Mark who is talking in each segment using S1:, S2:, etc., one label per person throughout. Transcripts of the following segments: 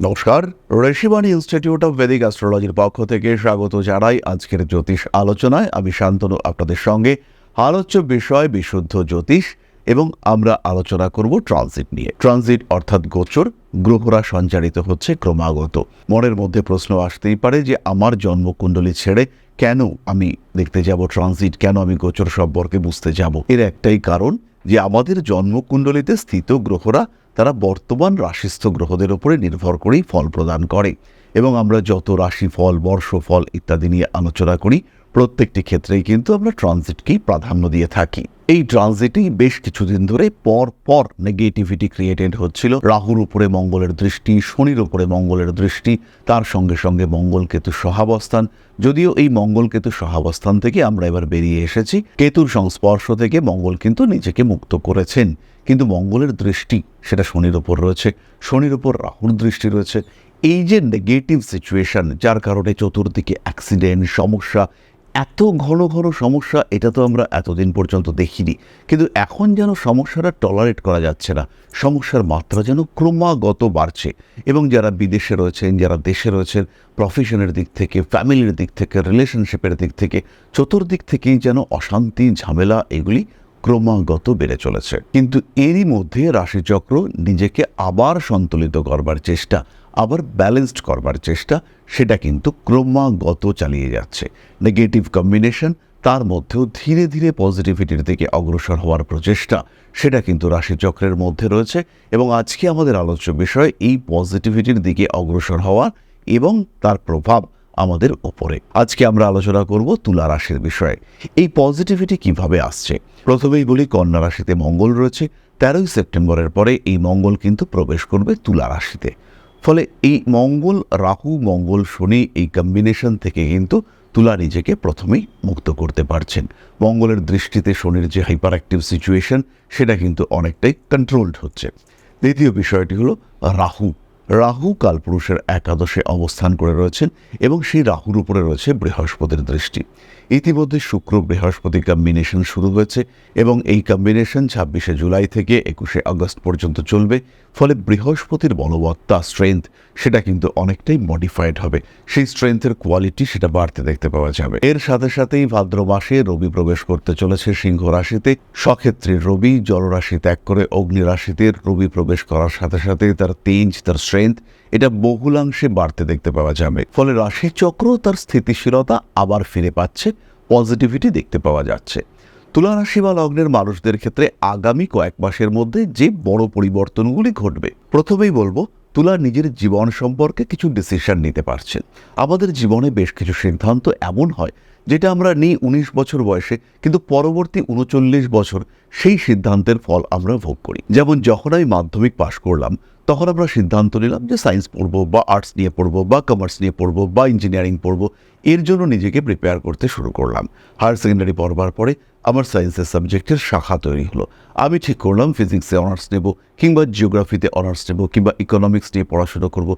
S1: নমস্কার Rishibani institute of বেদিক অ্যাস্ট্রোলজির পক্ষ থেকে স্বাগত জানাই আজকের জ্যোতিষ আলোচনায়। আমি শান্তনু, আপনাদের সঙ্গে আলোচ্য বিষয়, বিশুদ্ধ জ্যোতিষ এবং আমরা আলোচনা করব ট্রানজিট নিয়ে। ট্রানজিট অর্থাৎ গোচর, গ্রহরা সঞ্চারিত হচ্ছে ক্রমাগত। মনের মধ্যে প্রশ্ন আসতেই পারে যে, আমার জন্মকুণ্ডলী ছেড়ে কেন আমি দেখতে যাব ট্রানজিট কেন আমি গোচর সম্পর্কে বুঝতে যাব? এর একটাই কারণ যে, আমাদের জন্মকুণ্ডলিতে স্থিত গ্রহরা তারা বর্তমান রাশিস্থ গ্রহদের উপরে নির্ভর করেই ফল প্রদান করে। এবং আমরা যত রাশি ফল বর্ষফল ইত্যাদি নিয়ে আলোচনা করি, প্রত্যেকটি ক্ষেত্রেই কিন্তু আমরা ট্রানজিটকেই প্রাধান্য দিয়ে থাকি। এই ট্রানজিটেই বেশ কিছুদিন ধরে পর পর নেগেটিভিটি ক্রিয়েটেড হচ্ছিল। রাহুর উপরে মঙ্গলের দৃষ্টি, শনির উপরে মঙ্গলের দৃষ্টি, তার সঙ্গে সঙ্গে মঙ্গল কেতু সহাবস্থান। যদিও এই মঙ্গল কেতু সহাবস্থান থেকে আমরা এবার বেরিয়ে এসেছি। কেতুর সংস্পর্শ থেকে মঙ্গল কিন্তু নিজেকে মুক্ত করেছেন। কিন্তু মঙ্গলের দৃষ্টি সেটা শনির ওপর রয়েছে, শনির ওপর রাহুর দৃষ্টি রয়েছে। এই যে নেগেটিভ সিচুয়েশন যার কারণে চতুর্দিকে অ্যাক্সিডেন্ট সমস্যা, এত ঘন ঘন সমস্যা, এটা তো আমরা এতদিন পর্যন্ত দেখিনি। কিন্তু এখন যেন সমস্যাটা টলারেট করা যাচ্ছে না, সমস্যার মাত্রা যেন ক্রমাগত বাড়ছে। এবং যারা বিদেশে রয়েছেন, যারা দেশে রয়েছেন প্রফেশনের দিক থেকে ফ্যামিলির দিক থেকে রিলেশনশিপের দিক থেকে, চতুর্দিক থেকেই যেন অশান্তি, ঝামেলা, এগুলি ক্রমাগত বেড়ে চলেছে। কিন্তু এরই মধ্যে রাশিচক্র নিজেকে আবার সন্তুলিত করবার চেষ্টা, আবার ব্যালেন্সড করবার চেষ্টা, সেটা কিন্তু ক্রমাগত চালিয়ে যাচ্ছে। নেগেটিভ কম্বিনেশন তার মধ্যেও ধীরে ধীরে পজিটিভিটির দিকে অগ্রসর হওয়ার প্রচেষ্টা, সেটা কিন্তু রাশিচক্রের মধ্যে রয়েছে। এবং আজকে আমাদের আলোচ্য বিষয় এই পজিটিভিটির দিকে অগ্রসর হওয়া এবং তার প্রভাব আমাদের ওপরে। আজকে আমরা আলোচনা করব তুলা রাশির বিষয়ে। এই পজিটিভিটি কীভাবে আসছে? প্রথমেই বলি, কন্যা রাশিতে মঙ্গল রয়েছে। তেরোই সেপ্টেম্বরের পরে এই মঙ্গল কিন্তু প্রবেশ করবে তুলা রাশিতে। ফলে এই মঙ্গল, রাহু, মঙ্গল, শনি এই কম্বিনেশন থেকে কিন্তু তুলা নিজেকে প্রথমেই মুক্ত করতে পারছেন। মঙ্গলের দৃষ্টিতে শনির যে হাইপার অ্যাক্টিভ সিচুয়েশন সেটা কিন্তু অনেকটাই কন্ট্রোলড হচ্ছে। দ্বিতীয় বিষয়টি হলো, রাহু। রাহু কালপুরুষের একাদশে অবস্থান করে রয়েছেন এবং সেই রাহুর উপরে রয়েছে বৃহস্পতির দৃষ্টি। ইতিমধ্যে শুক্র বৃহস্পতি কম্বিনেশন শুরু হয়েছে এবং এই কম্বিনেশন ছাব্বিশে জুলাই থেকে একুশে আগস্ট পর্যন্ত চলবে। ফলে বৃহস্পতির বলবত্তা স্ট্রেংথ সেটা কিন্তু অনেকটাই মডিফাইড হবে। সেই স্ট্রেংথের কোয়ালিটি সেটা বাড়তে দেখতে পাওয়া যাবে। এর সাথে সাথেই ভাদ্র মাসে রবি প্রবেশ করতে চলেছে সিংহ রাশিতে। সক্ষেত্রী রবি জলরাশি ত্যাগ করে অগ্নি রাশিতে রবি প্রবেশ করার সাথে সাথে তার তেজ তার স্ট্রেংথ এটা বহুলাংশে বাড়তে দেখতে পাওয়া যাবে। ফলে রাশিচক্র তার স্থিতিশীলতা আবার ফিরে পাচ্ছে পজিটিভিটি দেখতে পাওয়া যাচ্ছে। তুলা রাশি বা লগ্নের মানুষদের ক্ষেত্রে আগামী কয়েক মাসের মধ্যে যে বড় পরিবর্তনগুলি ঘটবে, প্রথমেই বলব, তুলা নিজের জীবন সম্পর্কে কিছু ডিসিশন নিতে পারছেন আমাদের জীবনে বেশ কিছু সিদ্ধান্ত এমন হয় যেটা আমরা নিই উনিশ বছর বয়সে, কিন্তু পরবর্তী উনচল্লিশ বছর সেই সিদ্ধান্তের ফল আমরা ভোগ করি। যেমন যখন আমি মাধ্যমিক পাশ করলাম, তখন আমরা সিদ্ধান্ত নিলাম যে সায়েন্স পড়ব বা আর্টস নিয়ে পড়ব বা কমার্স নিয়ে পড়ব বা ইঞ্জিনিয়ারিং পড়ব। এর জন্য নিজেকে প্রিপেয়ার করতে শুরু করলাম। হায়ার সেকেন্ডারি পড়বার পরে আমার সায়েন্সের সাবজেক্টের শাখা তৈরি হলো। আমি ঠিক করলাম ফিজিক্সে অনার্স নেব কিংবা জিওগ্রাফিতে অনার্স নেব কিংবা ইকোনমিক্স নিয়ে পড়াশোনা করব।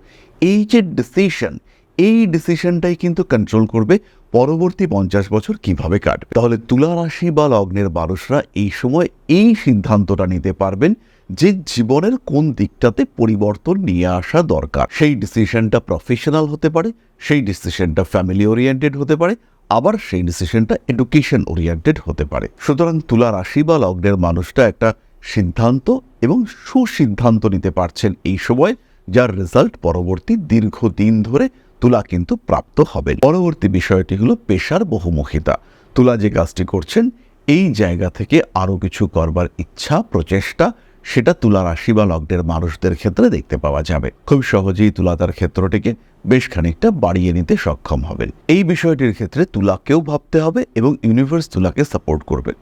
S1: এই যে ডিসিশন এই ডিসিশনটাই কিন্তু কন্ট্রোল করবে পরবর্তী পঞ্চাশ বছর কীভাবে কাটবে? তাহলে তুলা রাশি বা লগ্নের মানুষরা এই সময় এই সিদ্ধান্তটা নিতে পারবেন যে জীবনের কোন দিকটাতে পরিবর্তন নিয়ে আসা দরকার। সেই ডিসিশনটা প্রফেশনাল হতে পারে, সেই ডিসিশনটা ফ্যামিলি ওরিয়েন্টেড হতে পারে, আবার সেই ডিসিশনটা এডুকেশন ওরিয়েন্টেড হতে পারে। সুতরাং তুলা রাশি বা লগ্নের মানুষটা একটা সিদ্ধান্ত এবং সুসিদ্ধান্ত নিতে পারছেন এই সময়, যার রেজাল্ট পরবর্তী দীর্ঘদিন ধরে তুলা কিন্তু প্রাপ্ত হবেন পরবর্তী বিষয়টি হলো পেশার বহুমুখিতা। তুলা যে কাজটি করছেন, এই জায়গা থেকে আরও কিছু করবার ইচ্ছা, প্রচেষ্টা, সেটা তুলা রাশি বা লগ্নের মানুষদের ক্ষেত্রে দেখতে পাওয়া যাবে। খুব সহজেই তুলা তার ক্ষেত্রটিকে বেশ খানিকটা বাড়িয়ে নিতে সক্ষম হবেন। এই বিষয়টির ক্ষেত্রে তুলাকেও ভাবতে হবে এবং ইউনিভার্স তুলাকে সাপোর্ট করবে।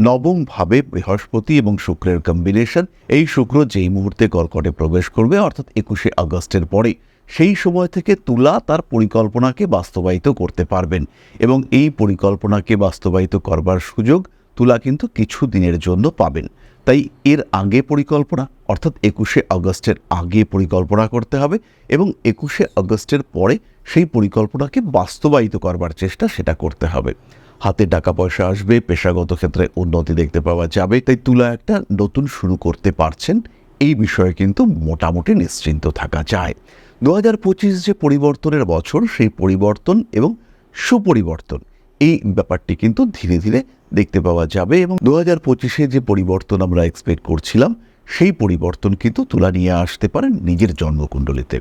S1: নবম ভাবে বৃহস্পতি এবং শুক্রের কম্বিনেশন এই শুক্র যেই মুহূর্তে কর্কটে প্রবেশ করবে, অর্থাৎ একুশে আগস্টের পরে সেই সময় থেকে তুলা তার পরিকল্পনাকে বাস্তবায়িত করতে পারবেন এবং এই পরিকল্পনাকে বাস্তবায়িত করবার সুযোগ তুলা কিন্তু কিছু দিনের জন্য পাবেন। তাই এর আগে পরিকল্পনা, অর্থাৎ একুশে আগস্টের আগে পরিকল্পনা করতে হবে এবং একুশে আগস্টের পরে সেই পরিকল্পনাকে বাস্তবায়িত করবার চেষ্টা সেটা করতে হবে। হাতে টাকা পয়সা আসবে, পেশাগত ক্ষেত্রে উন্নতি দেখতে পাওয়া যাবে, তাই তুলা একটা নতুন শুরু করতে পারছেন, এই বিষয়ে কিন্তু মোটামুটি নিশ্চিন্ত থাকা যায়। দু হাজার পঁচিশ যে পরিবর্তনের বছর, সেই পরিবর্তন এবং সুপরিবর্তন, এই ব্যাপারটি কিন্তু ধীরে ধীরে দেখতে পাওয়া যাবে এবং দু হাজার পঁচিশে যে পরিবর্তন আমরা এক্সপেক্ট করছিলাম, সেই পরিবর্তন কিন্তু তুলা নিয়ে আসতে পারেন নিজের জন্মকুণ্ডলিতে।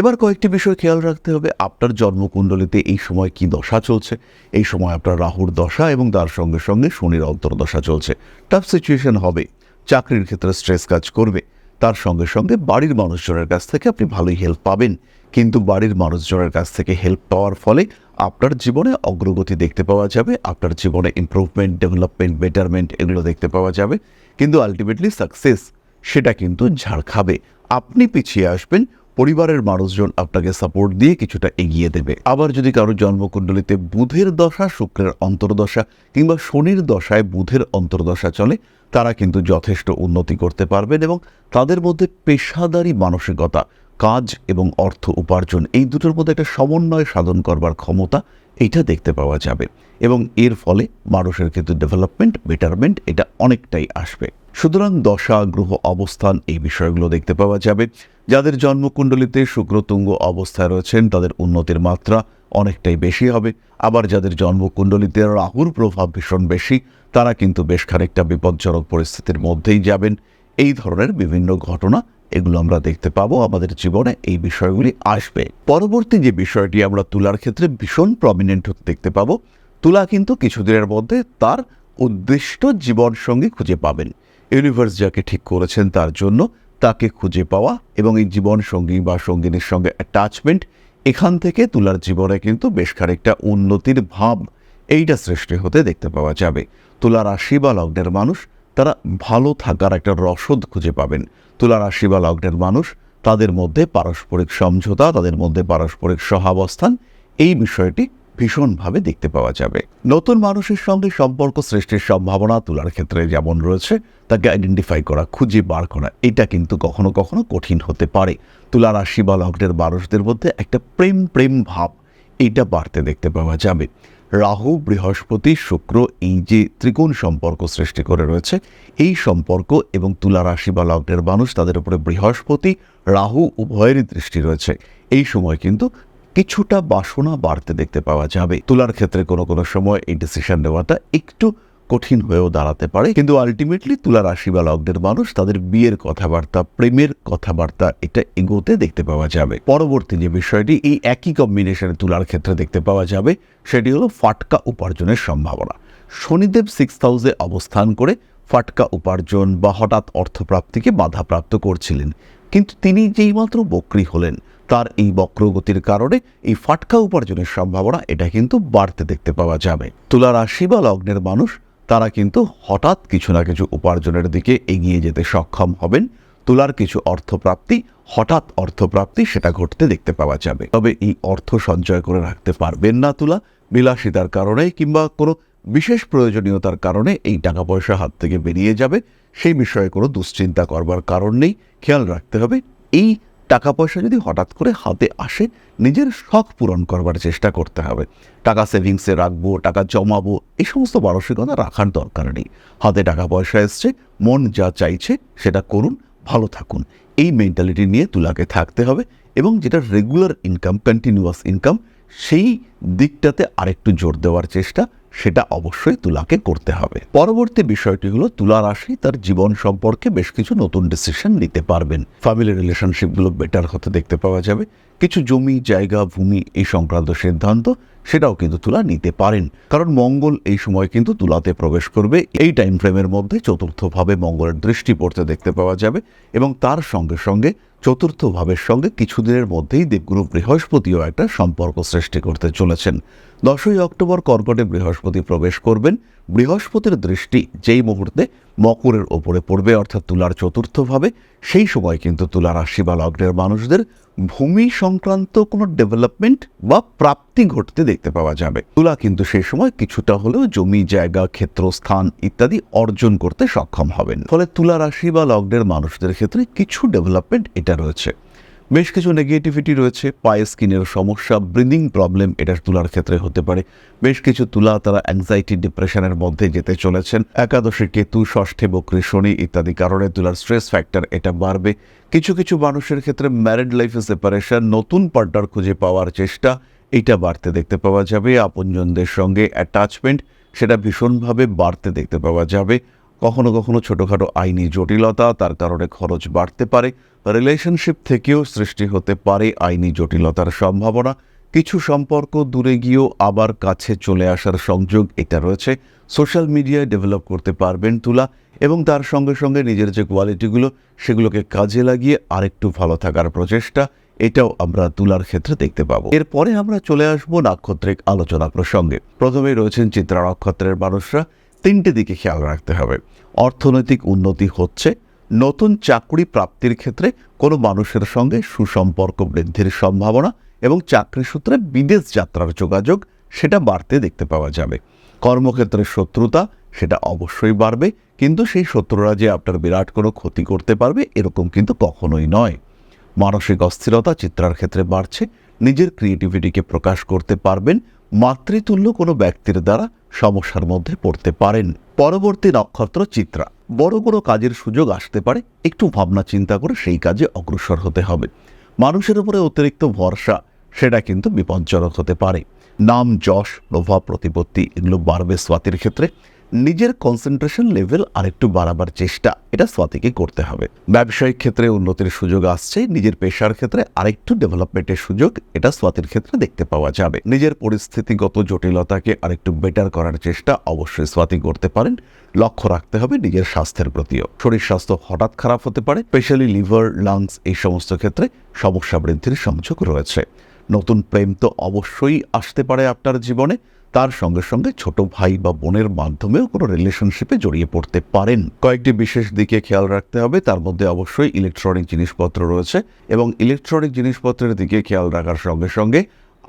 S1: এবার কয়েকটি বিষয় খেয়াল রাখতে হবে, আপনার জন্মকুণ্ডলিতে এই সময় কি দশা চলছে? এই সময় আপনার রাহুর দশা এবং তার সঙ্গে সঙ্গে শনির অন্তর্দশা চলছে। টাফ সিচুয়েশন হবে, চাকরির ক্ষেত্রে স্ট্রেস কাজ করবে। তার সঙ্গে সঙ্গে বাড়ির মানুষজনের কাছ থেকে আপনি ভালোই হেল্প পাবেন। কিন্তু বাড়ির মানুষজনের কাছ থেকে হেল্প পাওয়ার ফলে আপনার জীবনে অগ্রগতি দেখতে পাওয়া যাবে, আপনার জীবনে ইম্প্রুভমেন্ট ডেভেলপমেন্ট বেটারমেন্ট এগুলো দেখতে পাওয়া যাবে। কিন্তু আলটিমেটলি সাকসেস সেটা কিন্তু ঝাড় খাবে। আপনি পিছিয়ে আসবেন পরিবারের মানুষজন আপনাকে সাপোর্ট দিয়ে কিছুটা এগিয়ে দেবে। আবার যদি কারও জন্মকুণ্ডলিতে বুধের দশা, শুক্রের অন্তর্দশা কিংবা শনির দশায় বুধের অন্তর্দশা চলে, তারা কিন্তু যথেষ্ট উন্নতি করতে পারবেন এবং তাদের মধ্যে পেশাদারি মানসিকতা, কাজ এবং অর্থ উপার্জন এই দুটোর মধ্যে একটা সমন্বয় সাধন করবার ক্ষমতা এটা দেখতে পাওয়া যাবে এবং এর ফলে মানুষের কিন্তু ডেভেলপমেন্ট বেটারমেন্ট এটা অনেকটাই আসবে। সুতরাং দশা, গ্রহ, অবস্থান এই বিষয়গুলো দেখতে পাওয়া যাবে। যাদের জন্মকুণ্ডলিতে শুক্রতুঙ্গ অবস্থায় রয়েছেন, তাদের উন্নতির মাত্রা অনেকটাই বেশি হবে। আবার যাদের জন্মকুণ্ডলিতে রাহুর প্রভাব ভীষণ বেশি, তারা কিন্তু বেশ খানিকটা বিপজ্জনক পরিস্থিতির মধ্যেই যাবেন। এই ধরনের বিভিন্ন ঘটনা, এগুলো আমরা দেখতে পাবো। আমাদের জীবনে এই বিষয়গুলি আসবে। পরবর্তী যে বিষয়টি আমরা তুলার ক্ষেত্রে ভীষণ প্রমিনেন্ট হতে দেখতে পাবো, তুলা কিন্তু কিছুদিনের মধ্যে তার উদ্দিষ্ট জীবন সঙ্গী খুঁজে পাবেন। ইউনিভার্স যাকে ঠিক করেছেন তার জন্য তাকে খুঁজে পাওয়া এবং এই জীবন সঙ্গী বা সঙ্গিনীর সঙ্গে অ্যাটাচমেন্ট এখান থেকে তুলার জীবনে কিন্তু বেশ খানিকটা উন্নতির ভাব এইটা সৃষ্টি হতে দেখতে পাওয়া যাবে। তুলা রাশি বা লগ্নের মানুষ তারা ভালো থাকার একটা রসদ খুঁজে পাবেন। তুলা রাশি বা লগ্নের মানুষ তাদের মধ্যে পারস্পরিক সমঝোতা, তাদের মধ্যে পারস্পরিক সহাবস্থান, এই বিষয়টি ভীষণভাবে দেখতে পাওয়া যাবে। নতুন মানুষের সঙ্গে সম্পর্ক সৃষ্টির সম্ভাবনা তোলার ক্ষেত্রে যেমন রয়েছে, তাকে আইডেন্টিফাই করা, খুঁজে বার করা, এটা কিন্তু কখনো কখনো কঠিন হতে পারে। তুলা রাশি বা লগ্নের মানুষদের মধ্যে একটা প্রেম প্রেম ভাব এটা বাড়তে দেখতে পাওয়া যাবে। রাহু, বৃহস্পতি, শুক্র এই যে ত্রিকোণ সম্পর্ক সৃষ্টি করে রয়েছে, এই সম্পর্ক এবং তুলা রাশি বা লগ্নের মানুষ তাদের উপরে বৃহস্পতি, রাহু উভয়েরই দৃষ্টি রয়েছে। এই সময় কিন্তু কিছুটা বাসনা বাড়তে দেখতে পাওয়া যাবে। তুলার ক্ষেত্রে কোনো কোনো সময় এই ডিসিশন নেওয়াটা একটু কঠিন হয়েও দাঁড়াতে পারে। কিন্তু আলটিমেটলি তুলা রাশি বা লগ্নের মানুষ তাদের বিয়ের কথাবার্তা, প্রেমের কথাবার্তা এটা এগোতে দেখতে পাওয়া যাবে। পরবর্তী যে বিষয়টি, এই একই কম্বিনেশনে তুলার ক্ষেত্রে দেখতে পাওয়া যাবে, সেটি হলো ফাটকা উপার্জনের সম্ভাবনা। শনিদেব সিক্স হাউসে অবস্থান করে ফাটকা উপার্জন বা হঠাৎ অর্থপ্রাপ্তিকে বাধাপ্রাপ্ত করছিলেন। কিন্তু তিনি যেইমাত্র বক্রি হলেন তার এই বক্রগতির কারণে এই ফাটকা উপার্জনের সম্ভাবনা, এটা কিন্তু বাড়তে দেখতে পাওয়া যাবে। তুলা রাশি বা লগ্নের মানুষ, তারা কিন্তু হঠাৎ কিছু না কিছু উপার্জনের দিকে এগিয়ে যেতে সক্ষম হবেন। তুলার কিছু অর্থপ্রাপ্তি, হঠাৎ অর্থপ্রাপ্তি সেটা ঘটতে দেখতে পাওয়া যাবে। তবে এই অর্থ সঞ্চয় করে রাখতে পারবেন না তুলা। বিলাসিতার কারণে কিংবা কোনো বিশেষ প্রয়োজনীয়তার কারণে এই টাকা পয়সা হাত থেকে বেরিয়ে যাবে। সেই বিষয়ে কোনো দুশ্চিন্তা করবার কারণ নেই। খেয়াল রাখতে হবে, এই টাকা পয়সা যদি হঠাৎ করে হাতে আসে, নিজের শখ পূরণ করবার চেষ্টা করতে হবে। টাকা সেভিংসে রাখব, টাকা জমাবো, এই সমস্ত মানসিকতা রাখার দরকার নেই। হাতে টাকা পয়সা এসছে, মন যা চাইছে সেটা করুন, ভালো থাকুন। এই মেন্টালিটি নিয়ে তুলাকে থাকতে হবে এবং যেটা রেগুলার ইনকাম কন্টিনিউয়াস ইনকাম সেই দিকটাতে আরেকটু জোর দেওয়ার চেষ্টা সেটা অবশ্যই তুলাকে করতে হবে। পরবর্তী বিষয়টি হলো, তুলা রাশি তার জীবন সম্পর্কে বেশ কিছু নতুন ডিসিশন নিতে পারবেন। ফ্যামিলি রিলেশনশিপগুলো বেটার হতে দেখতে পাওয়া যাবে। কিছু জমি, জায়গা, ভূমি এই সংক্রান্ত সিদ্ধান্ত, সেটাও কিন্তু তুলা নিতে পারেন। কারণ মঙ্গল এই সময় কিন্তু তুলাতে প্রবেশ করবে। এই টাইম ফ্রেমের মধ্যে চতুর্থভাবে মঙ্গলের দৃষ্টি পড়তে দেখতে পাওয়া যাবে এবং তার সঙ্গে সঙ্গে চতুর্থ ভাবের সঙ্গে কিছুদিনের মধ্যেই দেবগুরু বৃহস্পতিও একটা সম্পর্ক সৃষ্টি করতে চলেছেন। দশই অক্টোবর কর্কটে বৃহস্পতি প্রবেশ করবেন। বৃহস্পতির দৃষ্টি যেই মুহূর্তে মকরের ওপরে পড়বে, অর্থাৎ তুলার চতুর্থভাবে, সেই সময় কিন্তু তুলার রাশি বা লগ্নের মানুষদের ভূমি সংক্রান্ত কোনো ডেভেলপমেন্ট বা প্রাপ্তি ঘটতে দেখতে পাওয়া যাবে। তুলা কিন্তু সেই সময় কিছুটা হলেও জমি, জায়গা ক্ষেত্র স্থান ইত্যাদি অর্জন করতে সক্ষম হবেন। ফলে তুলা রাশি বা লগ্নের মানুষদের ক্ষেত্রে কিছু ডেভেলপমেন্ট এটা রয়েছে। বেশ কিছু নেগেটিভিটি রয়েছে। পায়ে স্কিনের সমস্যা ব্রিদিং প্রবলেম এটা তুলার ক্ষেত্রে হতে পারে। বেশ কিছু তুলা তারা অ্যাংজাইটি ডিপ্রেশনের মধ্যে যেতে চলেছেন। একাদশী কেতু, ষষ্ঠে বক্রী শনি ইত্যাদি কারণে তুলার স্ট্রেস ফ্যাক্টর এটা বাড়বে। কিছু কিছু মানুষের ক্ষেত্রে ম্যারিড লাইফে সেপারেশন নতুন পার্টনার খুঁজে পাওয়ার চেষ্টা, এটা বাড়তে দেখতে পাওয়া যাবে। আপনজনদের সঙ্গে অ্যাটাচমেন্ট সেটা ভীষণভাবে বাড়তে দেখতে পাওয়া যাবে। কখনো কখনো ছোটোখাটো আইনি জটিলতা, তার কারণে খরচ বাড়তে পারে। রিলেশনশিপ থেকেও সৃষ্টি হতে পারে আইনি জটিলতার সম্ভাবনা। কিছু সম্পর্ক দূরে গিয়েও আবার কাছে চলে আসার সংযোগ এটা রয়েছে। সোশ্যাল মিডিয়ায় ডেভেলপ করতে পারবেন তুলা এবং তার সঙ্গে সঙ্গে নিজের যে কোয়ালিটিগুলো সেগুলোকে কাজে লাগিয়ে আরেকটু ভালো থাকার প্রচেষ্টা, এটাও আমরা তুলার ক্ষেত্রে দেখতে পাবো। এরপরে আমরা চলে আসব নাক্ষত্রিক আলোচনা প্রসঙ্গে। প্রথমেই রয়েছেন চিত্রা নক্ষত্রের মানুষরা। তিনটে দিকে খেয়াল রাখতে হবে। অর্থনৈতিক উন্নতি হচ্ছে নতুন চাকরি প্রাপ্তির ক্ষেত্রে কোনো মানুষের সঙ্গে সুসম্পর্ক বৃদ্ধির সম্ভাবনা এবং চাকরি সূত্রে বিদেশ যাত্রার যোগাযোগ, সেটা বাড়তে দেখতে পাওয়া যাবে। কর্মক্ষেত্রে শত্রুতা, সেটা অবশ্যই বাড়বে, কিন্তু সেই শত্রুরা যে আপনার বিরাট কোনো ক্ষতি করতে পারবে, এরকম কিন্তু কখনোই নয়। মানসিক অস্থিরতা চিত্রার ক্ষেত্রে বাড়ছে, নিজের ক্রিয়েটিভিটিকে প্রকাশ করতে পারবেন, মাতৃতুল্য কোনো ব্যক্তির দ্বারা সমস্যার মধ্যে পড়তে পারেন। পরবর্তী নক্ষত্র চিত্রা। বড় বড় কাজের সুযোগ আসতে পারে, একটু ভাবনা চিন্তা করে সেই কাজে অগ্রসর হতে হবে। মানুষের উপরে অতিরিক্ত ভরসা, সেটা কিন্তু বিপজ্জনক হতে পারে। নাম যশ প্রভাব প্রতিপত্তি, এগুলো বাড়বে স্বাতির ক্ষেত্রে। নিজের কনসেন্ট্রেশন লেভেল আরেকটু বাড়াবার চেষ্টা। এটা স্বাতিকে করতে হবে। ব্যবসায়িক ক্ষেত্রে উন্নতির সুযোগ আসছে, নিজের পেশার ক্ষেত্রে আরেকটু ডেভেলপমেন্টের সুযোগ এটা স্বাতির ক্ষেত্রে দেখতে পাওয়া যাবে। নিজের পরিস্থিতিগত জটিলতাকে আরেকটু বেটার করার চেষ্টা অবশ্যই স্বাতি করতে পারেন। লক্ষ্য রাখতে হবে নিজের স্বাস্থ্যের প্রতিও। শরীর স্বাস্থ্য হঠাৎ খারাপ হতে পারে স্পেশালি লিভার লাংস এই সমস্ত ক্ষেত্রে সমস্যা বৃদ্ধির সংযোগ রয়েছে। নতুন প্রেম তো অবশ্যই আসতে পারে আপনার জীবনে। তার সঙ্গে সঙ্গে ছোট ভাই বা বোনের মাধ্যমেও কোনো রিলেশনশিপে জড়িয়ে পড়তে পারেন। কয়েকটি বিশেষ দিকে খেয়াল রাখতে হবে, তার মধ্যে অবশ্যই ইলেকট্রনিক জিনিসপত্র রয়েছে এবং ইলেকট্রনিক জিনিসপত্রের দিকে খেয়াল রাখার সঙ্গে সঙ্গে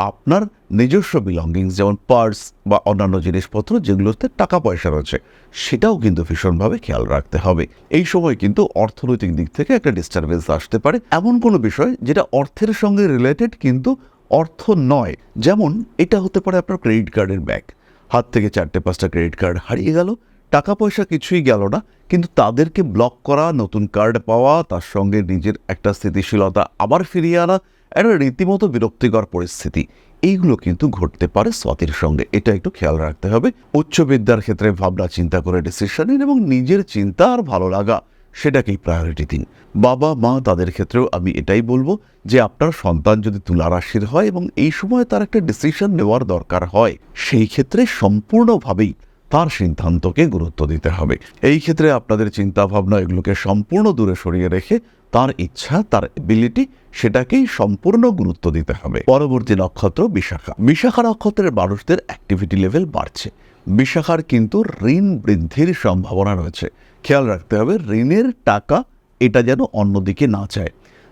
S1: আপনার নিজস্ব বিলঙ্গিংস যেমন পার্স বা অন্যান্য জিনিসপত্র যেগুলোতে টাকা পয়সা রয়েছে, সেটাও কিন্তু ভীষণভাবে খেয়াল রাখতে হবে। এই সময় কিন্তু অর্থনৈতিক দিক থেকে একটা ডিস্টারবেন্স আসতে পারে। এমন কোনো বিষয় যেটা অর্থের সঙ্গে রিলেটেড কিন্তু অর্থ নয়। যেমন, এটা হতে পারে আপনার ক্রেডিট কার্ডের ব্যাগ হাত থেকে চারটে পাঁচটা ক্রেডিট কার্ড হারিয়ে গেল, টাকা পয়সা কিছুই গেল না, কিন্তু তাদেরকে ব্লক করা, নতুন কার্ড পাওয়া, তার সঙ্গে নিজের একটা স্থিতিশীলতা আবার ফিরিয়ে আনা, একটা রীতিমতো বিরক্তিকর পরিস্থিতি। এইগুলো কিন্তু ঘটতে পারে স্বাতির সঙ্গে। এটা একটু খেয়াল রাখতে হবে। উচ্চবিদ্যার ক্ষেত্রে ভাবনা চিন্তা করে ডিসিশন নিন এবং নিজের চিন্তা আর ভালো লাগা। সেটাকেই প্রায়োরিটি দিন। বাবা, মা তাদের ক্ষেত্রেও আমি এটাই বলব যে আপনার সন্তান যদি তুলা রাশির হয় এবং এই সময় তার একটা ডিসিশন নেওয়ার দরকার হয়, সেই ক্ষেত্রে সম্পূর্ণভাবেই তার সিদ্ধান্তকে গুরুত্ব দিতে হবে। এই ক্ষেত্রে আপনাদের চিন্তা ভাবনা এগুলোকে সম্পূর্ণ দূরে সরিয়ে রেখে তার ইচ্ছা, তার এবিলিটি সেটাকেই সম্পূর্ণ গুরুত্ব দিতে হবে। পরবর্তী নক্ষত্র বিশাখা। বিশাখা নক্ষত্রের মানুষদের অ্যাক্টিভিটি লেভেল বাড়ছে। বিশাখার কিন্তু ঋণ বৃদ্ধির সম্ভাবনা রয়েছে। খেয়াল রাখতে হবে, ঋণের টাকা এটা যেন অন্যদিকে না চায়।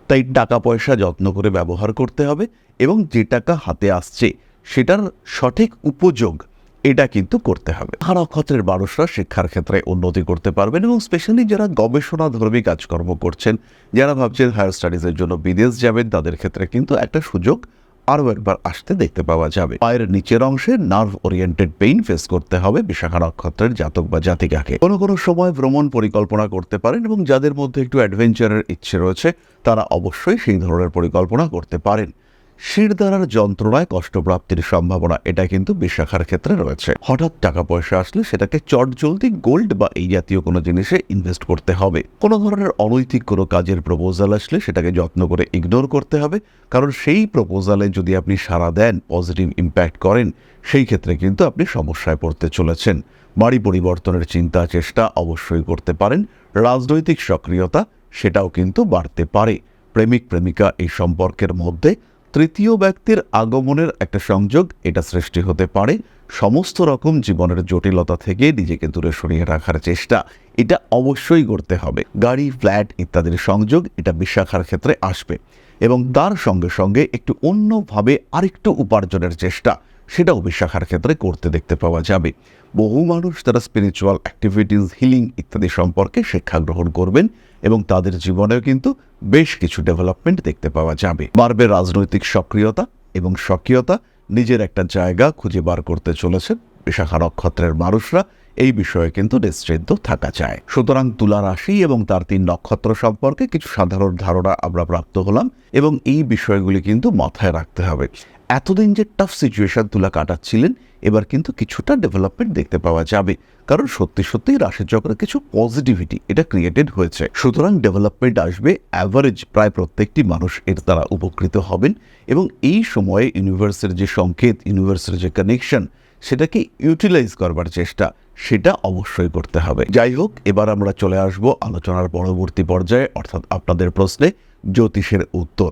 S1: তাই টাকা পয়সা যত্ন করে ব্যবহার করতে হবে এবং যে টাকা হাতে আসছে সেটার সঠিক উপযোগ এটা কিন্তু করতে হবে। নক্ষত্রের মানুষরা শিক্ষার ক্ষেত্রে উন্নতি করতে পারবেন এবং স্পেশালি যারা গবেষণা ধর্মী কাজকর্ম করছেন, যারা ভাবছেন হায়ার স্টাডিজের জন্য বিদেশ যাবেন, তাদের ক্ষেত্রে কিন্তু একটা সুযোগ আরও একবার আসতে দেখতে পাওয়া যাবে। পায়ের নিচের অংশে নার্ভ ওরিয়েন্টেড পেইন ফেস করতে হবে বিশাখা নক্ষত্রের জাতক বা জাতিকাকে। কোনো কোনো সময় ভ্রমণ পরিকল্পনা করতে পারেন এবং যাদের মধ্যে একটু অ্যাডভেঞ্চারের ইচ্ছে রয়েছে, তারা অবশ্যই সেই ধরনের পরিকল্পনা করতে পারেন। শিরদারার যন্ত্রণায় কষ্টপ্রাপ্তির সম্ভাবনা, এটা কিন্তু বিশাখার ক্ষেত্রে রয়েছে। হঠাৎ টাকা পয়সা আসলে সেটাকে চট জলদি গোল্ড বা এই জাতীয় কোনো জিনিসে ইনভেস্ট করতে হবে। কোনো ধরনের অনৈতিক কোনো কাজের প্রপোজাল আসলে সেটাকে যত্ন করে ইগনোর করতে হবে। কারণ সেই প্রপোজালে যদি আপনি সাড়া দেন, পজিটিভ ইম্প্যাক্ট করেন, সেই ক্ষেত্রে কিন্তু আপনি সমস্যায় পড়তে চলেছেন। বাড়ি পরিবর্তনের চিন্তা, চেষ্টা অবশ্যই করতে পারেন। রাজনৈতিক সক্রিয়তা, সেটাও কিন্তু বাড়তে পারে। প্রেমিক, প্রেমিকা এই সম্পর্কের মধ্যে তৃতীয় ব্যক্তির আগমনের একটা সংযোগ, এটা সৃষ্টি হতে পারে। সমস্ত রকম জীবনের জটিলতা থেকে নিজেকে দূরে সরিয়ে রাখার চেষ্টা, এটা অবশ্যই করতে হবে। গাড়ি, ফ্ল্যাট ইত্যাদির সংযোগ, এটা বিশাখার ক্ষেত্রে আসবে। এবং তার সঙ্গে সঙ্গে একটু অন্যভাবে আরেকটু উপার্জনের চেষ্টা সেটাও বিশাখার ক্ষেত্রে করতে দেখতে পাওয়া যাবে। বহু মানুষ তারা স্পিরিচুয়াল অ্যাক্টিভিটিস হিলিং ইত্যাদি সম্পর্কে শিক্ষা গ্রহণ করবেন এবং তাদের জীবনেও কিন্তু বেশ কিছু ডেভেলপমেন্ট দেখতে পাওয়া যাবে। বাড়বে রাজনৈতিক সক্রিয়তা এবং সক্রিয়তা নিজের একটা জায়গা খুঁজে বার করতে চলেছে বিশাখা নক্ষত্রের মানুষরা, এই বিষয়ে কিন্তু নিশ্চিন্ত থাকা চায় সুতরাং তুলা রাশি এবং তার তিন নক্ষত্র সম্পর্কে কিছু সাধারণ ধারণা আমরা প্রাপ্ত হলাম এবং এই বিষয়গুলি কিন্তু মাথায় রাখতে হবে। এতদিন যে টাফ সিচুয়েশন তুলা কাটাচ্ছিলেন, এবার কিন্তু কিছুটা ডেভেলপমেন্ট দেখতে পাওয়া যাবে। কারণ সত্যি সত্যি সত্যিই রাশিচক্রে কিছু পজিটিভিটি এটা ক্রিয়েটেড হয়েছে। সুতরাং ডেভেলপমেন্ট আসবে অ্যাভারেজ প্রায় প্রত্যেকটি মানুষ এর দ্বারা উপকৃত হবেন এবং এই সময়ে ইউনিভার্সের যে সংকেত ইউনিভার্সের যে কানেকশন সেটাকে ইউটিলাইজ করবার চেষ্টা, সেটা অবশ্যই করতে হবে। যাই হোক, এবার আমরা চলে আসব আলোচনার পরবর্তী পর্যায়ে, অর্থাৎ আপনাদের প্রশ্নে জ্যোতিষের উত্তর।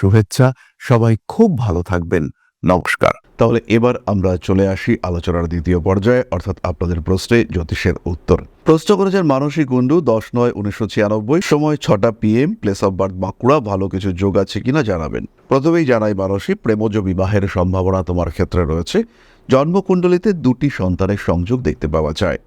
S2: শুভেচ্ছা। সবাই খুব ভালো থাকবেন। নমস্কার।
S1: তাহলে এবার আমরা চলে আসি আলোচনার দ্বিতীয় পর্যায়ে, অর্থাৎ আপনাদের প্রশ্নে জ্যোতিষের উত্তর। প্রশ্ন করেছেন মানসী কুণ্ডু, দশ নয় উনিশশো ছিয়ানব্বই, সময় ছটা PM place of birth Bankura, ভালো কিছু যোগ আছে কিনা জানাবেন। প্রথমেই জানাই মানসী, প্রেমজ বিবাহের সম্ভাবনা তোমার ক্ষেত্রে রয়েছে। জন্মকুণ্ডলিতে দুটি সন্তানের সংযোগ দেখতে পাওয়া যায়।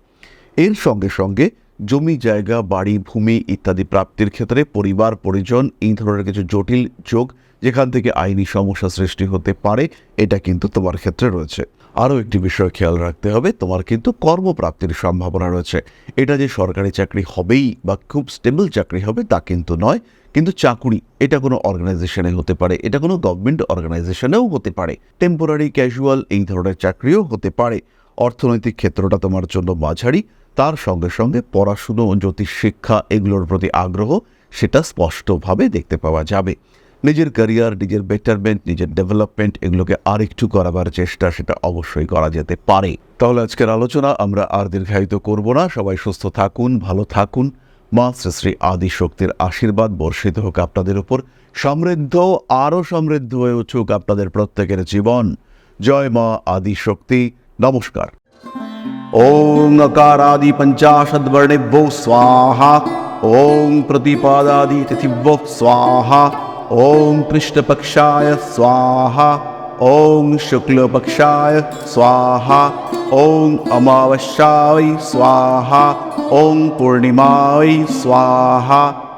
S1: এর সঙ্গে সঙ্গে জমি, জায়গা, বাড়ি, ভূমি ইত্যাদি প্রাপ্তির ক্ষেত্রে পরিবার, পরিজন এই ধরনের কিছু জটিল যোগ যেখান থেকে আইনি সমস্যা সৃষ্টি হতে পারে, এটা কিন্তু তোমার ক্ষেত্রে রয়েছে। আরও একটি বিষয় খেয়াল রাখতে হবে, তোমার কিন্তু কর্মপ্রাপ্তির সম্ভাবনা রয়েছে। এটা যে সরকারি চাকরি হবেই বা খুব স্টেবল চাকরি হবে তা কিন্তু নয়, কিন্তু চাকুরি, এটা কোনো অর্গানাইজেশনে হতে পারে, এটা কোনো গভর্নমেন্ট অর্গানাইজেশনেও হতে পারে। টেম্পোরারি ক্যাজুয়াল এই ধরনের চাকরিও হতে পারে। অর্থনৈতিক ক্ষেত্রটা তোমার জন্য মাঝারি তার সঙ্গে সঙ্গে পড়াশুনো, জ্যোতিষ শিক্ষা এগুলোর প্রতি আগ্রহ সেটা স্পষ্টভাবে দেখতে পাওয়া যাবে। নিজের ক্যারিয়ার নিজের বেটারমেন্ট নিজের ডেভেলপমেন্ট এগুলোকে আরেকটু করাবার চেষ্টা সেটা অবশ্যই করা যেতে পারে। তাহলে আজকের আলোচনা আমরা আর দীর্ঘায়িত করব না। সবাই সুস্থ থাকুন, ভালো থাকুন। মা শ্রী শ্রী আদি শক্তির আশীর্বাদ বর্ষিত হোক আপনাদের উপর। সমৃদ্ধ, আরও সমৃদ্ধ হয়ে উঠুক আপনাদের প্রত্যেকের জীবন। জয় মা আদি শক্তি নমস্কার। ओम अकारादि पंचाशद वर्णेभ्यो स्वाहा। ओम प्रतिपादादि तिथिभ्यो स्वाहा। ओम कृष्णपक्षाय स्वाहा। ओम शुक्लपक्षाय स्वाहा। ओम अमावस्याय स्वाहा। ओम पूर्णिमाय स्वाहा